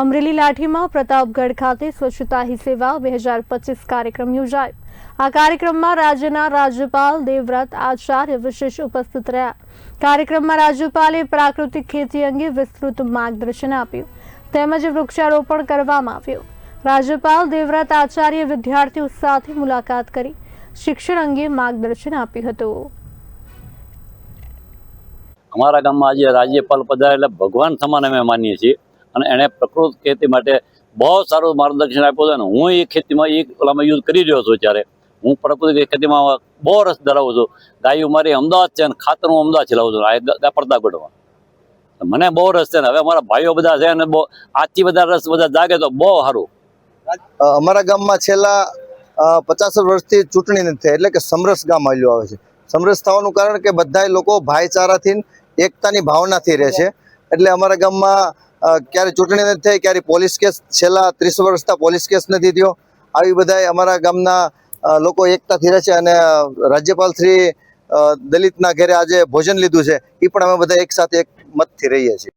અમરેલી લાઠીમાં પ્રતાપગઢ ખાતે સ્વચ્છતા હી સેવા બે હજાર પચીસ કાર્યક્રમ યોજાયો. આ કાર્યક્રમમાં રાજ્યના રાજ્યપાલ દેવવ્રત આચાર્ય વિશેષ ઉપસ્થિત રહ્યા. કાર્યક્રમમાં રાજ્યપાલે પ્રાકૃતિક ખેતી અંગે વિસ્તૃત માર્ગદર્શન આપ્યું. તેમજ વૃક્ષારોપણ કરવામાં આવ્યું. રાજ્યપાલ દેવવ્રત આચાર્ય વિદ્યાર્થીઓ સાથે મુલાકાત કરી શિક્ષણ અંગે માર્ગદર્શન આપ્યું હતું. અમારા ગામમાં આજે રાજ્યપાલ પધારે એટલે ભગવાન સમાન અમે માનીએ છીએ. અને એણે પ્રકૃત ખેતી માટે બહુ સારું માર્ગદર્શન આપ્યું છે અને હું એ ખેતીમાં એ ઓલામાં યુઝ કરી રહ્યો છું ત્યારે હું પ્રકૃતિ ખેતીમાં બહુ રસ ધરાવું છું. ગાયું મારી અમદાવાદ છે અને ખાતર હું અમદાવાદ ચલાવું છું. આ પડતાગઢમાં મને બહુ રસ છે ને હવે અમારા ભાઈઓ બધા છે અને બહુ આજથી બધા રસ બધા જાગે તો બહુ સારું. અમારા ગામમાં છેલ્લા પચાસ વર્ષથી ચૂંટણી નથી થઈ એટલે કે સમરસ ગામ હાલ્યું આવે છે. સમરસ થવાનું કારણ કે બધા લોકો ભાઈચારાથી એકતાની ભાવનાથી રહે છે. એટલે અમારા ગામમાં ક્યારે ચૂંટણી નથી થઈ, ક્યારે પોલીસ કેસ, છેલ્લા ત્રીસ વર્ષથી પોલીસ કેસ નથી થયો. આવી બધાય અમારા ગામના લોકો એકતાથી રહે છે અને રાજ્યપાલ શ્રી દલિતના ઘરે આજે ભોજન લીધું છે. એ પણ અમે બધા એક સાથે એક મતથી રહીએ છીએ.